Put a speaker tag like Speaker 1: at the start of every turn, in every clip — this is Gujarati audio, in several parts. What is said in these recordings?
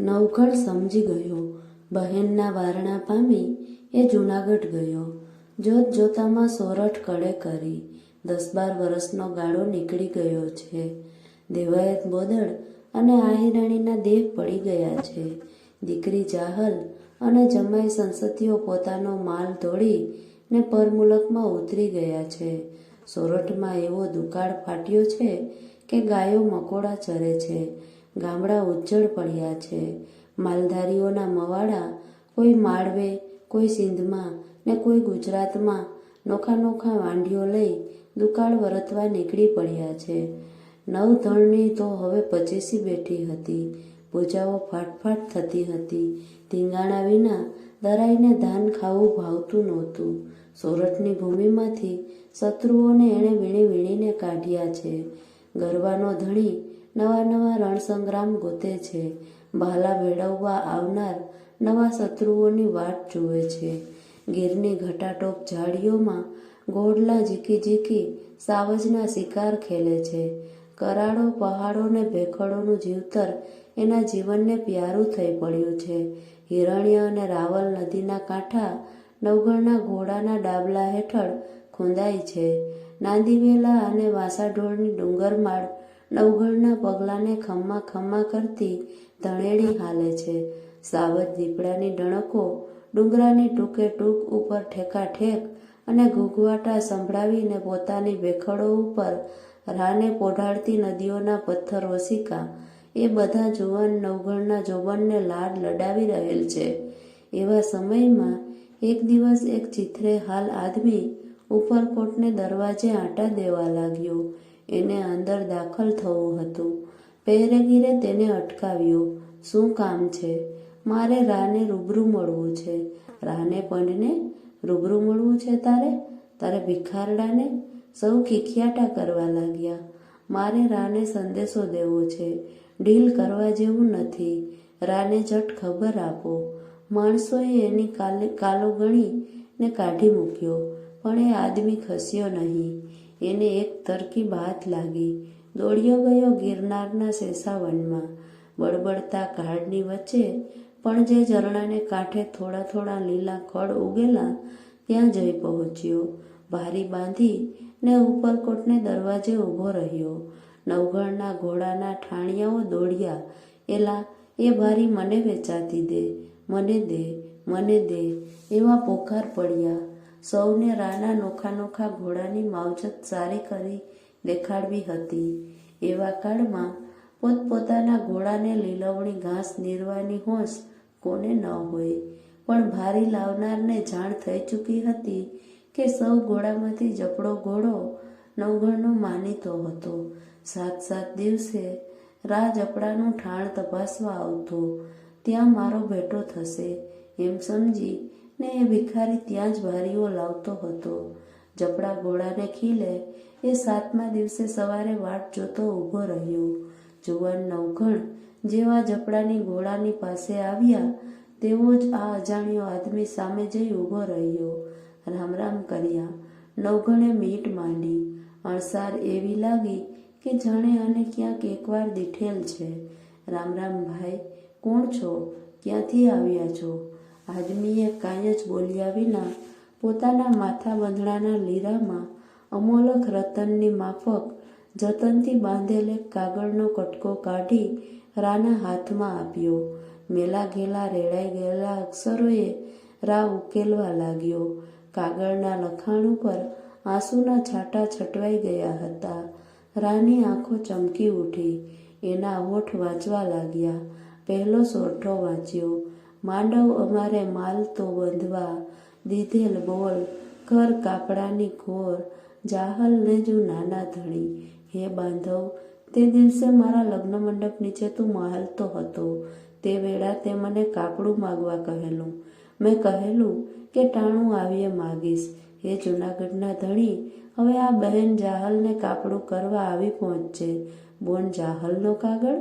Speaker 1: નવઘણ સમજી ગયો. બહેનના વારણા પામી એ જૂનાગઢ ગયો. જોત જોતામાં સોરઠ કડે કરી. દસ બાર વર્ષનો ગાળો નીકળી ગયો છે. દેવાયત બોદળ અને આહિરાણીના દેહ પડી ગયા છે. દીકરી જાહલ અને જમાઈ સંસદીઓ પોતાનો માલ તોડી ને પરમુલકમાં ઉતરી ગયા છે. સોરઠમાં એવો દુકાળ ફાટ્યો છે કે ગાયો મકોડા ચરે છે. ગામડા ઉજ્જડ પડ્યા છે. માલધારીઓના મવાડા કોઈ માળવે, કોઈ સિંધમાં ને કોઈ ગુજરાતમાં નોખા નોખા વાંઢીઓ લઈ દુકાળ વરતવા નીકળી પડ્યા છે. નવ ધણની તો હવે પચીસી બેઠી હતી. પૂજાઓ ફાટફાટ થતી હતી. ધીંગાણા વિના દરાઈને ધાન ખાવું ભાવતું નહોતું. સોરઠની ભૂમિમાંથી શત્રુઓને એણે વીણી વીણીને કાઢ્યા છે. ગરબાનો ધણી નવા નવા રણસંગ્રામ ગોતે છે. ભાલા ભેળવવા આવનાર નવા શત્રુઓની વાટ જુએ છે. ગીરની ઘટાટોપ ઝાડીઓમાં ગોડલા ઝીકી ઝીકી સાવજના શિકાર ખેલે છે. કરાડો પહાડો ને ભેખડોનું જીવતર એના જીવનને પ્યારું થઈ પડ્યું છે. હિરણ્ય અને રાવલ નદીના કાંઠા નવગણના ઘોડાના ડાબલા હેઠળ ખૂંદાય છે. નાંદીવેલા અને વાસાઢોળની ડુંગરમાળ નવગણના પગલાંને ખમ્મા ખમ્મા કરતી ધણેડી હાલે છે. સાવજ દીપડાની ડણકો ડુંગરાની ટૂંકે ટૂંક ઉપર ઠેકા ઠેક અને ઘૂઘવાટા સંભળાવીને પોતાની ભેખડો ઉપર રાને પોઢાડતી નદીઓના પથ્થર ઓસિકા એ બધા જુવાન નવગણના જોબનને લાડ લડાવી રહેલ છે. એવા સમયમાં એક દિવસ એક ચિત્રે હાલ આદમી ઉપરકોટને દરવાજે આંટા દેવા લાગ્યો. એને અંદર દાખલ થવું હતું. પહેરેગીરે તેને અટકાવ્યો. શું કામ છે? મારે રાને રૂબરૂ મળવું છે. રાને પંડને, રૂબરૂ મળવું છે તારે? તારે ભિખારડાને? સૌ ખીખિયાટા કરવા લાગ્યા. મારે રાને સંદેશો દેવો છે. ડીલ કરવા જેવું નથી. રાને જટ ખબર આપો. માણસોએ એની કાલે, કાલો ગણી ને કાઢી મૂક્યો, પણ એ આદમી ખસ્યો નહીં. એને એક તરકી બાત લાગી. દોડ્યો ગયો ગિરનારના શેષાવનમાં બળબડતા કાળની વચ્ચે પણ જે ઝરણાને કાંઠે થોડા થોડા લીલા ખડ ઉગેલા, ત્યાં જઈ પહોંચ્યો. ભારી બાંધી ને ઉપરકોટને દરવાજે ઊભો રહ્યો. નવઘણના ઘોડાના ઠાણિયાઓ દોડ્યા. એલા, એ ભારી મને વેચાતી દે, મને દે મને દે. એવા પોકાર પડ્યા. સૌને રાના નોખા નોખા ઘોડાની માવજત સારી કરી દેખાડવી હતી. એવા કાળમાં પોતપોતાના ઘોડાને લીલવણી ઘાસ નીરવાની હોશ કોને ન હોય. પણ ભારી લાવનારને જાણ થઈ ચૂકી હતી કે સૌ ઘોડામાંથી જપડો ઘોડો નવગણનો માનીતો હતો. સાત સાત દિવસે રા જપડાનું ઠાણ તપાસવા આવતો. ત્યાં મારો ભેટો થશે. એમ સમજી ને એ ભિખારી ત્યાં જ ભારીઓ લાવતો હતો. જપડા ઘોડાને ખીલે, એ સાતમા દિવસે સવારે વાટ જોતો ઊભો રહ્યો. જુવાન નવઘણ જેવા જપડાની ઘોડાની પાસે આવ્યા, તેવો જ આ અજાણ્યો આદમી સામે જઈ ઊભો રહ્યો. રામ રામ કર્યા. નવઘણે મીટ માંડી. અણસાર એવી લાગી કે જાણે આને ક્યાંક એકવાર દીઠેલ છે. રામ રામ ભાઈ, કોણ છો? ક્યાંથી આવ્યા છો? આદમીએ કાંઈ જ બોલ્યા વિના પોતાના માથા બંધડાના લીરામાં અમોલક રતનની માફક જતનથી બાંધેલ એક કાગળનો કટકો કાઢી રાના હાથમાં આપ્યો. મેલા ઘેલા રેડાઈ ગયેલા અક્ષરોએ રા ઉકેલવા લાગ્યો. કાગળના લખાણ ઉપર આંસુના છાંટા છટવાઈ ગયા હતા. રાની આંખો ચમકી ઉઠી. એના હોઠ વાંચવા લાગ્યા. પહેલો સોરઠો વાંચ્યો. માંડવ અમારે માલ તો બંધવા દીધેલ બોલ, ઘર કાપડાની ખોર જાહલ ને જો નાના ધણી. હે બાંધવ, તે દિવસે મારા લગ્ન મંડપ નીચે તું માલતો હતો. તે વેળા તે મને કાપડું માગવા કહેલું. મેં કહેલું કે ટાણું આવીએ માગીશ. હે જૂનાગઢના ધણી, હવે આ બહેન જાહલને કાપડું કરવા આવી પહોંચશે. બોન જાહલનો કાગળ?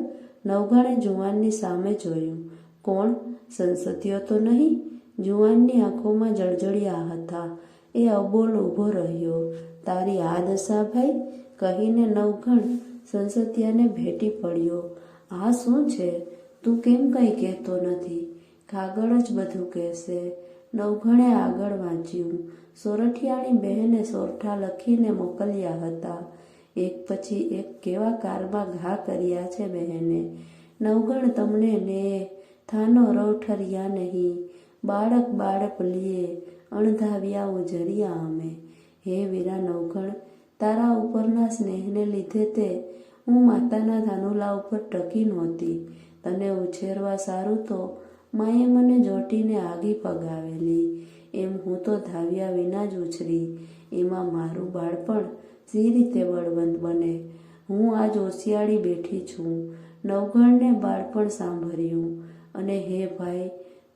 Speaker 1: નવઘણે જુવાનની સામે જોયું. કોણ? સંસદીઓ તો નહીં, જુવાનની આંખોમાં જળજળિયા હતા. એ અબોલ ઊભો રહ્યો. તારી આ દશા ભાઈ? કહીને નવઘણ સંસદિયાને ભેટી પડ્યો. આ શું છે? તું કેમ કંઈ કહેતો નથી? કાગળ જ બધું કહેશે. નવઘણે આગળ વાંચ્યું. સોરઠિયાણી બહેને સોરઠા લખીને મોકલ્યા હતા. એક પછી એક કેવા કારમાં ઘા કર્યા છે બહેને? નવગણ તમને ને થાનો રવઠરિયા નહીં. બાળક બાળક લીએ અણધાવ્યા ઉજળ્યા અમે. હે વીરા નવઘણ તારા ઉપરના સ્નેહને લીધે તે હું માતાના ધાનુલા ઉપર ટકી નહોતી. તને ઉછેરવા સારું તો માએ મને જોટીને આગી પગાવેલી. એમ હું તો ધાવ્યા વિના જ ઉછરી. એમાં મારું બાળપણ સી રીતે બળવંત બને? હું આજ ઓશિયાળી બેઠી છું. નવઘણને બાળપણ સાંભળ્યું. અને હે ભાઈ,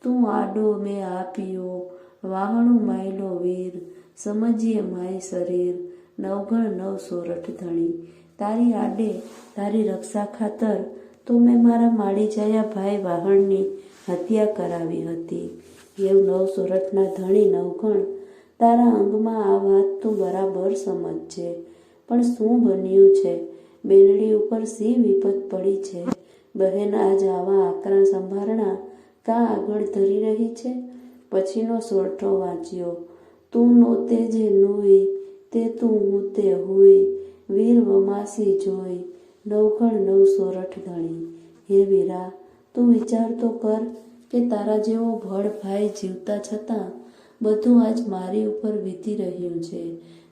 Speaker 1: તું આડો મેં આપ્યો. વાહણું માયલો વીર, સમજીએ માય શરીર. નવગણ નવ સોરઠ ધણી તારી આડે તારી રક્ષા ખાતર તો મેં મારા માળી જયા ભાઈ વાહણની હત્યા કરાવી હતી. એવું નવ સોરઠના ધણી નવગણ તારા અંગમાં આ વાત તું બરાબર સમજજે. પણ શું બન્યું છે? બેનડી ઉપર સી વિપત પડી છે? બહેન આજ આવા આકરા સંભારણા કા આગળ ધરી રહી છે? પછીનો સોરઠો વાંચ્યો, તું નોતે જે નોઈ તે તું હું તે હોય, વીર વમાસી જોઈ નવખણ નવ સોરઠ ગણી. હે વીરા, તું વિચાર તો કર કે તારા જેવો ભળ ભાઈ જીવતા છતાં બધું આજ મારી ઉપર વીતી રહ્યું છે.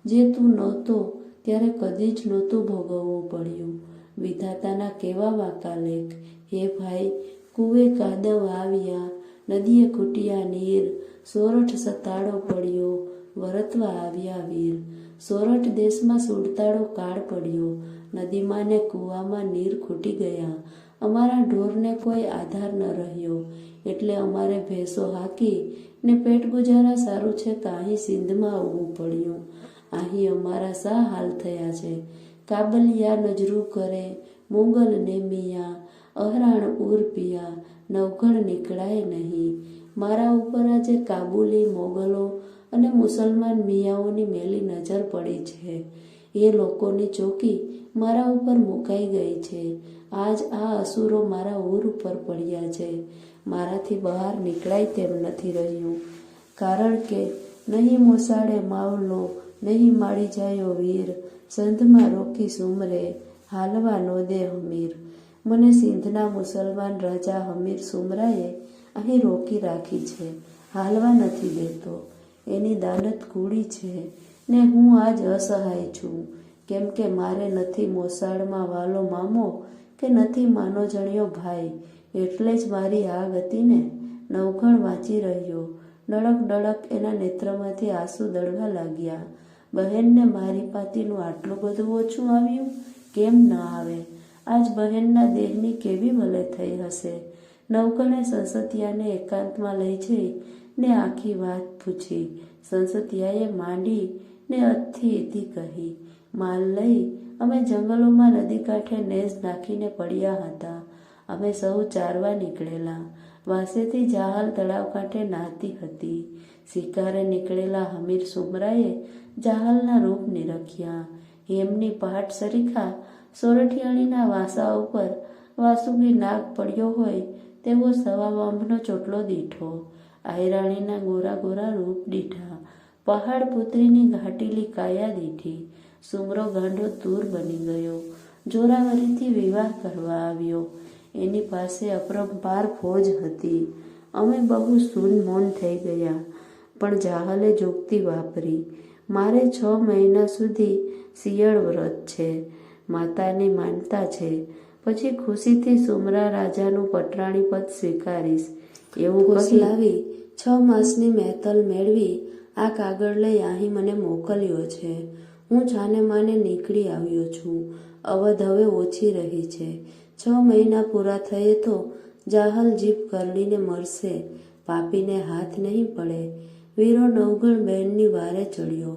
Speaker 1: જે તું નહોતો, ત્યારે કદી જ નહોતું ભોગવવું પડ્યું. વિધાતાના કેવા વાકા લેખ હે ભાઈ કુએ કાદવ આવ્યા, નદીએ ખૂટ્યા નીર, સોરઠ સતાડો પડ્યો, વરતવા આવ્યા વીર. સોરઠ દેશમાં સુડતાળો કાળ પડ્યો નદીમાં ને કૂવામાં નીર ખૂટી ગયા. અમારા ઢોરને કોઈ આધાર ન રહ્યો, એટલે અમારે ભેંસો હાકી ને પેટ ગુજારા સારું છે તો અહીં સિંધમાં આવવું પડ્યું. અહીં અમારા સા હાલ થયા છે. કાબલિયા નજરૂ કરે, મુગલ ને મિયા, અહરાણ ઉર પિયા, નવઘણ નીકળાય નહીં. મારા ઉપર આજે કાબુલી મોગલો અને મુસલમાન મિયાઓની મેલી નજર પડી છે. એ લોકોની ચોકી મારા ઉપર મુકાઈ ગઈ છે. આજ આ અસુરો મારા ઉર ઉપર પડ્યા છે. મારાથી બહાર નીકળાય તેમ નથી રહ્યું. કારણ કે નહીં મોસાડે માવલો, નહીં માળી જાયો વીર સંધમાં રોકી સુમરે હાલવા નો દે હમીર મને સિંધના મુસલમાન રાજા હમીર સુમરાએ અહીં રોકી રાખી છે, હાલવા નથી દેતો. એની દાનત કૂડી છે, ને હું આજ અસહાય છું. કેમ કે મારે નથી મોસાળમાં વાલો મામો કે નથી માનો જણ્યો ભાઈ. એટલે જ મારી આ ગતિને નવઘણ વાંચી રહ્યો. ડળક ડળક એના નેત્રમાંથી આંસુ દળવા લાગ્યા. બહેનને મારી પાતીનું આટલું બધું ઓછું આવ્યું? કેમ ન આવે? આજ બહેનના દેહની કેવી ભલે થઈ હશે? નવકણે સંસતિયાને એકાંતમાં લઈ જઈ ને આખી વાત પૂછી. સંસતિયાએ માંડી ને અથી એથી કહી, માલ લઈ, અમે જંગલોમાં નદી કાંઠે નેસ નાખીને પડ્યા હતા. અમે સૌ ચારવા નીકળેલા. વાસેથી જાહલ તળાવ કાંઠે નાહતી હતી. શિકારે નીકળેલા હમીર સુમરાએ જાહલના રૂપ નિરખ્યા. હેમની પહાટ સરીખા સોરઠિયાળીના વાસા ઉપર વાસુકી નાગ પડ્યો હોય તેવો સવા વાંભનો ચોટલો દીઠો. આયરાણીના ગોરા ગોરા રૂપ દીઠા. પહાડ પુત્રીની ઘાટીલી કાયા દીઠી. સુમરો ગાંડો દૂર બની ગયો. જોરાવરીથી વિવાહ કરવા આવ્યો. એની પાસે અપરંપાર ફોજ હતી. અમે બહુ સૂન મૌન થઈ ગયા. પણ જાહલે જોગતી વાપરી. મારે છ મહિના સુધી શિયાળ વ્રત છે. માતાની માનતા છે. પછી ખુશીથી સુમરા રાજાનું પટરાણી પદ સ્વીકારીશ. એવું લાવી, છ માસની મહેતલ મેળવી, આ કાગળ લઈ અહીં મને મોકલ્યો છે. હું જાને માને નીકળી આવ્યો છું. અવધ હવે ઓછી રહી છે. છ મહિના પૂરા થયે તો જાહલ જીભ કરડીને મરશે. પાપીને હાથ નહીં પડે. વીરો નવગણ બહેનની વારે ચડ્યો.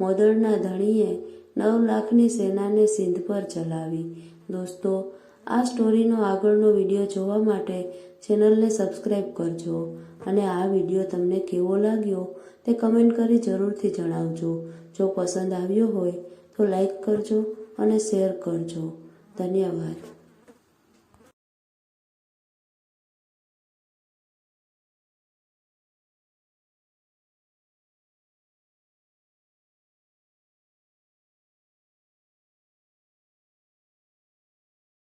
Speaker 1: મોદળના ધણીએ નવ લાખની સેનાને સિંધ પર ચલાવી. દોસ્તો, આ સ્ટોરીનો આગળનો વીડિયો જોવા માટે ચેનલને સબસ્ક્રાઈબ કરજો અને આ વીડિયો તમને કેવો લાગ્યો તે કમેન્ટ કરી જરૂરથી જણાવજો. જો પસંદ આવ્યો હોય તો લાઈક કરજો અને શેર કરજો. ધન્યવાદ.